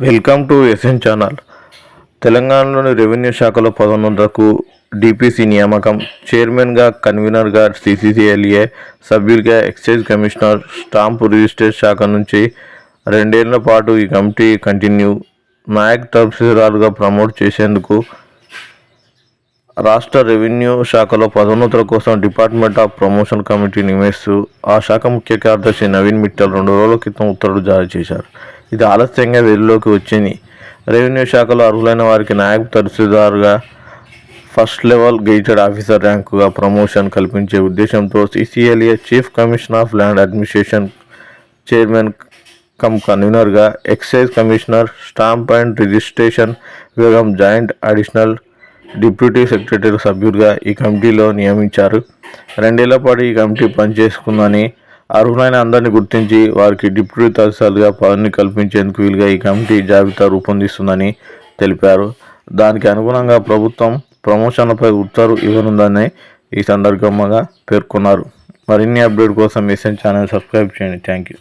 Welcome to SN channel. తెలంగాణలోని revenue శాఖలో పదోన్నతకు డిపిసి నియామకం. చైర్మన్గా కన్వీనర్గా సిసిసిఎల్ఏ సభ్యులుగా ఎక్సైజ్ కమిషనర్ స్టాంపు రిజిస్టర్ శాఖ నుంచి రెండేళ్ళ పాటు ఈ కమిటీ కంటిన్యూ నాయక్ తహసీల్దార్గా ప్రమోట్ చేసేందుకు రాష్ట్ర రెవెన్యూ శాఖలో పదోన్నతుల కోసం డిపార్ట్మెంట్ ఆఫ్ ప్రమోషన్ కమిటీ నియమిస్తూ ఆ శాఖ ముఖ్య కార్యదర్శి నవీన్ మిట్టల్ రెండు రోజుల క్రితం ఉత్తర్వులు జారీ చేశారు. ఇది ఆలస్యంగా వెలుగులోకి వచ్చింది. రెవెన్యూ శాఖలో అర్హులైన వారికి నాయక్ తరచుదారుగా ఫస్ట్ లెవెల్ గైటెడ్ ఆఫీసర్ ర్యాంకుగా ప్రమోషన్ కల్పించే ఉద్దేశంతో CCLA chief commissioner of land administration chairman cum కన్వీనర్గా excise commissioner stamp and registration విభాగం జాయింట్ అడిషనల్ డిప్యూటీ సెక్రటరీ సభ్యుడిగా ఈ కమిటీలో నియమించారు. రెండేళ్ళ పాటు ఈ కమిటీ పనిచేసుకుందని అర్హులైన అందరినీ గుర్తించి వారికి డిప్యూటీ తహసీల్దార్గా పదవిని కల్పించేందుకు వీలుగా ఈ కమిటీ జాబితా రూపొందిస్తుందని తెలిపారు. దానికి అనుగుణంగా ప్రభుత్వం ప్రమోషన్లపై ఉత్తర్వు ఇవ్వనుందని ఈ సందర్భంగా పేర్కొన్నారు. మరిన్ని అప్డేట్ కోసం మెసేజ్ ఛానల్ సబ్స్క్రైబ్ చేయండి. Thank you